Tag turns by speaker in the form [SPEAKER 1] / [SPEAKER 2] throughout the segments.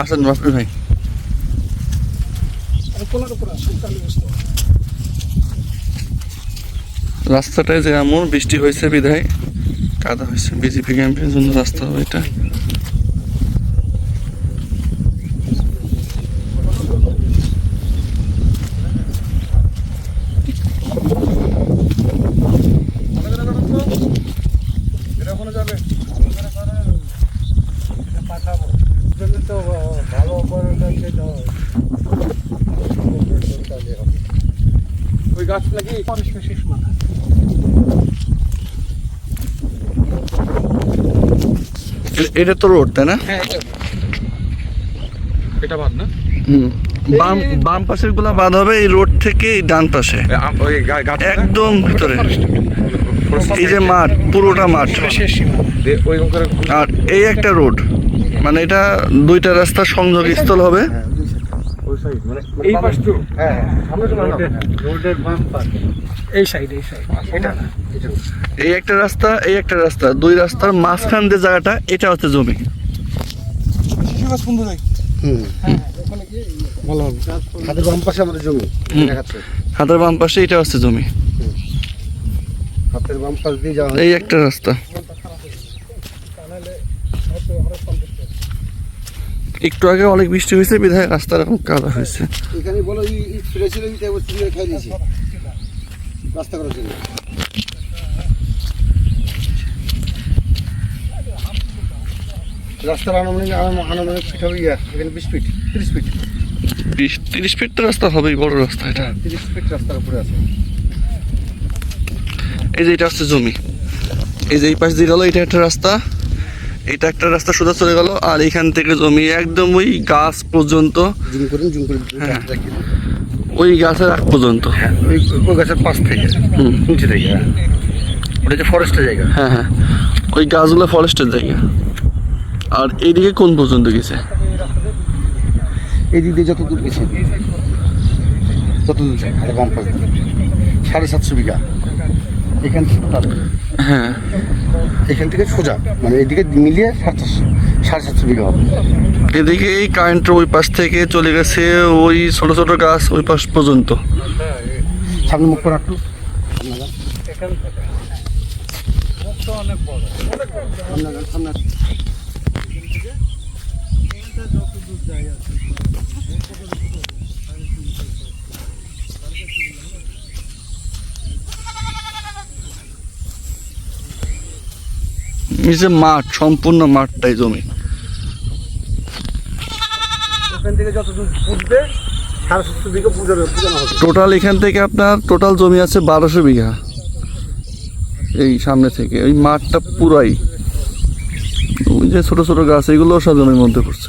[SPEAKER 1] আসেন বাপি ভাই। রাস্তাটায় যে এমন বৃষ্টি হয়েছে বিধায় কাদা হয়েছে। বিজেপি ক্যাম্পের জন্য রাস্তা এটা
[SPEAKER 2] ওখানে যাবে এটা পাঠাবো জন্য তো ভালো করে খেতে হয় ওই গাছ নাকি পরিষ্কার শেষ মাথা।
[SPEAKER 1] এটা তো রোড তাই না?
[SPEAKER 2] হ্যাঁ এটা বাদ না?
[SPEAKER 1] হুম। বাম বাম পাশেরগুলা বাদ হবে এই রোড থেকে ডান পাশে।
[SPEAKER 3] ওই গাছটা?
[SPEAKER 1] একদম ভিতরে। এই যে মাঠ পুরোটা মাঠ। আর এই একটা রোড। মানে এটা দুইটা রাস্তার সংযোগ স্থল হবে
[SPEAKER 3] ওই সাইড মানে
[SPEAKER 2] এই পাশ তো।
[SPEAKER 3] হ্যাঁ হ্যাঁ সামনে তো না, না,
[SPEAKER 2] রোডের রোডের বাম পাশ। এই সাইড এই সাইড এটা
[SPEAKER 1] এই একটা রাস্তা এই একটা রাস্তা। দুই রাস্তার মাঝখান যে জায়গাটা এটা হচ্ছে জমি।
[SPEAKER 3] ভালো হবে। হাতের বাম পাশে আমাদের জমি
[SPEAKER 1] হাতের বাম পাশে এটা হচ্ছে জমি।
[SPEAKER 3] হাতের বাম পাশ দিয়ে যাওয়া
[SPEAKER 1] এই একটা রাস্তা। একটু আগে অনেক বৃষ্টি হয়েছে বিধায় রাস্তা এরকম কাদা হয়েছে।
[SPEAKER 3] এখানে বলো ফিরেছিল খাই দিয়েছি। রাস্তা করার জন্য। রাস্তার আনুমানিক আনুম- আনুমানিক ফিট হবে ইয়া এখানে বিশ ফিট তিরিশ ফিট
[SPEAKER 1] বিশ তিরিশ ফিট তো রাস্তা হবেই বড় রাস্তা এটা।
[SPEAKER 3] তিরিশ ফিট রাস্তার উপরে আছে।
[SPEAKER 1] এই যে এটা হচ্ছে জমি। এই যে এই পাশ দিয়ে গেল এটা একটা রাস্তা। এটা একটা রাস্তা সোজা চলে গেল আর এখান থেকে জমি একদম ওই গাছ পর্যন্ত। হ্যাঁ। ওই গাছের আগ পর্যন্ত।
[SPEAKER 3] ওই ওই গাছের পাশ থেকে
[SPEAKER 1] হুম।
[SPEAKER 3] নিচে থেকে হ্যাঁ। ওটা হচ্ছে ফরেস্টের জায়গা।
[SPEAKER 1] হ্যাঁ হ্যাঁ। ওই গাছগুলো ফরেস্টের জায়গা। আর এইদিকে কোন পর্যন্ত গেছে?
[SPEAKER 3] এই দিক দিয়ে যত দূর গেছে তত দূর সাড়ে সাতশো বিঘা। এখান থেকে
[SPEAKER 1] হ্যাঁ।
[SPEAKER 3] এখান থেকে সোজা মানে এদিকে মিলিয়ে সাড়ে সাড়ে সাতশো বিঘা হবে।
[SPEAKER 1] এদিকে এই কারেন্টের ওই পাশ থেকে চলে গেছে ওই ছোট ছোট গাছ ওই পাশ পর্যন্ত।
[SPEAKER 3] সামনে মুখ করে একটু
[SPEAKER 2] এখান থেকে মুখটা অনেক বড়।
[SPEAKER 3] সামনে
[SPEAKER 1] যে মাঠ সম্পূর্ণ মাঠটাই জমি। টোটাল এখান থেকে আপনার টোটাল জমি আছে বারোশো বিঘা। এই সামনে থেকে ওই মাঠটা পুরাই। ওই যে ছোট ছোট গাছ এগুলো সব জমির মধ্যে পড়ছে।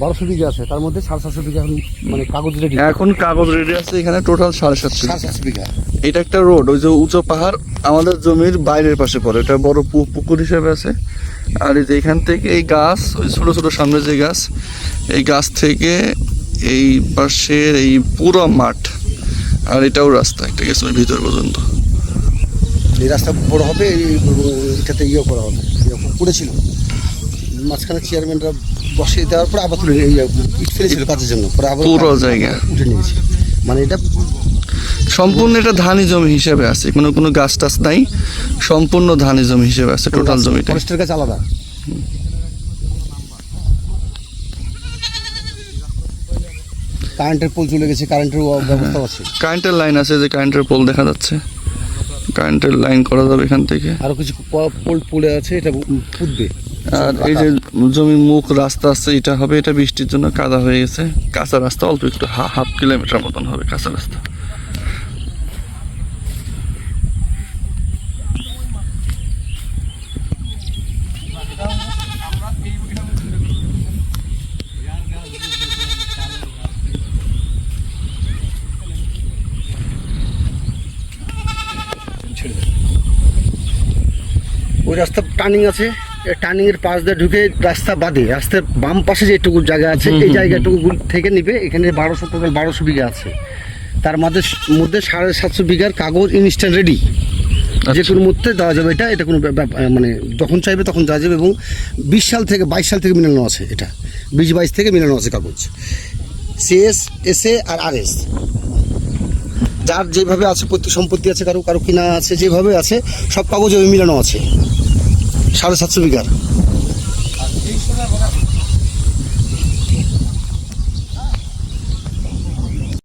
[SPEAKER 3] বারোশো বিঘা আছে তার মধ্যে সাড়ে সাতশো বিঘা এখন মানে কাগজ রেডি
[SPEAKER 1] এখন কাগজ রেডি আছে এখানে টোটাল সাড়ে সাতশো
[SPEAKER 3] সাড়ে সাতশো বিঘা।
[SPEAKER 1] এটা একটা রোড ওই যে উঁচু পাহাড় আমাদের জমির বাইরের পাশে পড়ে। এটা বড় পুকুর হিসেবে আছে। আর এই যে এখান থেকে এই গাছ ওই ছোট ছোট সামনে যে গাছ এই গাছ থেকে এই পাশের এই পুরো মাঠ। আর এটাও রাস্তা একটা গেছে ভিতর পর্যন্ত।
[SPEAKER 3] এই রাস্তা বড় হবে এটাতে ইয়ে করা হবে ইয়ে করেছিল মাঝখানে চেয়ারম্যানরা বসিয়ে দেওয়ার পর আবার তুলে ইয়ে ফেলেছিল কাজের জন্য। আবার
[SPEAKER 1] পুরো জায়গা।
[SPEAKER 3] উঠে নিয়েছে। মানে এটা
[SPEAKER 1] সম্পূর্ণ এটা ধানি জমি হিসেবে আছে। কোনো কোনো গাছ টাছ নাই। সম্পূর্ণ ধানি জমি হিসেবে আছে টোটাল জমিটা।
[SPEAKER 3] ফরেস্টের কাছে আলাদা? কারেন্টের পোল চলে গেছে কারেন্টের ব্যবস্থা আছে।
[SPEAKER 1] কারেন্টের লাইন আছে যে কারেন্টের পোল দেখা যাচ্ছে। কারেন্টের লাইন করা যাবে এখান থেকে।
[SPEAKER 3] আরও কিছু পোল পড়ে আছে এটা পুতবে।
[SPEAKER 1] আর এই যে জমির মুখ রাস্তা আছে এটা হবে এটা বৃষ্টির জন্য কাদা হয়ে গেছে। কাঁচা রাস্তা অল্প একটু হাফ কিলোমিটার মতন হবে কাঁচা রাস্তা।
[SPEAKER 3] ওই রাস্তা টার্নিং আছে। টার্নিং এর পাশ দিয়ে ঢুকে রাস্তা বাদে রাস্তার বাম পাশে যেটুকু জায়গা আছে এই জায়গাটুকু থেকে নিবে। এখানে বারোশো টোটাল বারোশো বিঘা আছে। তার মধ্যে মধ্যে সাড়ে সাতশো বিঘার কাগজ ইনস্ট্যান্ট রেডি যে কোনো মুহূর্তে দেওয়া যাবে এটা এটা কোনো মানে যখন চাইবে তখন দেওয়া যাবে এবং বিশ সাল থেকে বাইশ সাল থেকে মিলানো আছে এটা। বিশ বাইশ থেকে মিলানো আছে কাগজ। সিএস এসএ আর আর এস যার যেভাবে আছে সম্পত্তি আছে, কারও কারও কিনা আছে, যেভাবে আছে, সব কাগজ ওই মিলানো আছে। সাড়ে সাতশো বিঘার।